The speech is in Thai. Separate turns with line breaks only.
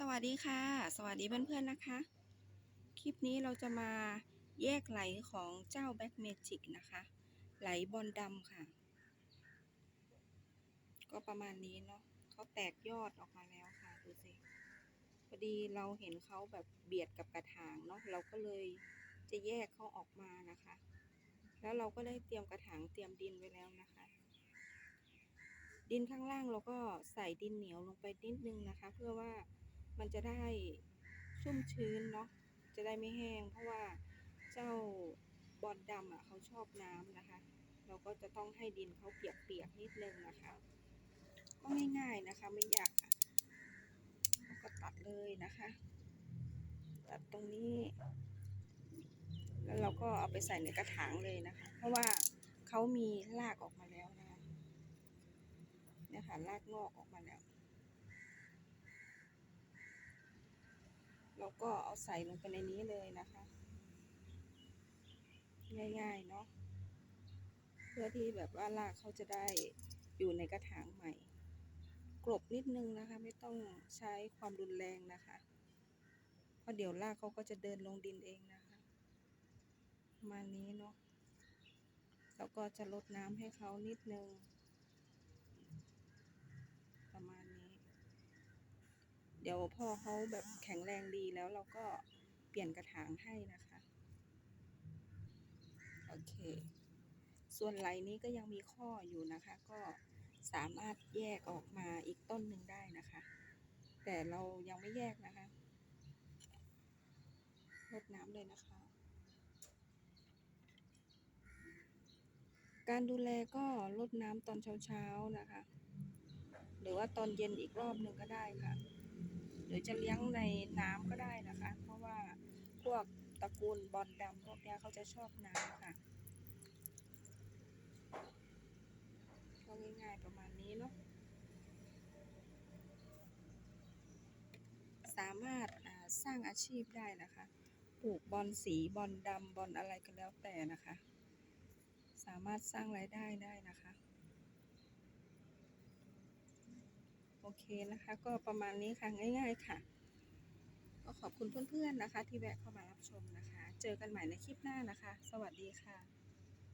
สวัสดีค่ะ สวัสดีเพื่อนๆนะคะ คลิปนี้เราจะมาแยกไหลของเจ้าแบ็กเมจิกนะคะ ไหลบอลดำค่ะ ก็ประมาณนี้เนาะเขาแตกยอดออกมาแล้วค่ะดูสิพอดีเราเห็นเขาแบบเบียดกับกระถางเนาะเราก็เลยจะแยกเขาออกมานะคะ แล้วเราก็ได้เตรียมกระถางเตรียมดินไว้แล้วนะคะ ดินข้างล่างเราก็ใส่ดินเหนียวลงไปนิดนึงนะคะ เพื่อว่า มันจะได้ชุ่มชื้นเนาะจะได้ไม่แห้ง เพราะว่าเจ้าบอลดำอะเขาชอบน้ำนะคะ เราก็จะต้องให้ดินเขาเปียกๆนิดนึงนะคะ ก็ง่ายๆนะคะไม่ยากค่ะก็ตัดเลยนะคะ ตัดตรงนี้ แล้วเราก็เอาไปใส่ในกระถางเลยนะคะ เพราะว่าเขามีรากออกมาแล้วนะคะเนี่ยค่ะรากงอกออกมาแล้ว เราก็เอาใส่ลงไปในนี้เลยนะคะ ง่ายๆเนาะเพื่อที่แบบว่ารากเขาจะได้อยู่ในกระถางใหม่ กลบนิดนึงนะคะ ไม่ต้องใช้ความรุนแรงนะคะเพราะเดี๋ยวรากเขาก็จะเดินลงดินเองนะคะมานี้เนาะแล้วก็จะลดน้ำให้เขานิดนึง ประมาณนี้ เดี๋ยวพ่อเขาแบบแข็งแรงดีแล้วเราก็เปลี่ยนกระถางให้นะคะ โอเค ส่วนไหลนี้ก็ยังมีข้ออยู่นะคะ ก็สามารถแยกออกมาอีกต้นหนึ่งได้นะคะ แต่เรายังไม่แยกนะคะรดน้ำเลยนะคะ การดูแลก็รดน้ำตอนเช้าๆนะคะ หรือว่าตอนเย็นอีกรอบหนึ่งก็ได้ค่ะ รือจะเลี้ยงในน้ำก็ได้นะคะ เพราะว่าพวกตระกูลบอลดำพวกนี้เขาจะชอบน้ำค่ะก็ง่ายๆประมาณนี้เนาะสามารถาสร้างอาชีพได้นะคะ ปลูกบอลสีบอลดำบอลอะไรก็แล้วแต่นะคะ สามารถสร้างรายได้ได้นะคะ โอ เคนะคะ ก็ประมาณนี้ค่ะง่าย ๆ ค่ะ ก็ขอบคุณเพื่อนๆนะคะ ที่แวะเข้ามารับชมนะคะ เจอกันใหม่ในคลิปหน้านะคะ สวัสดีค่ะ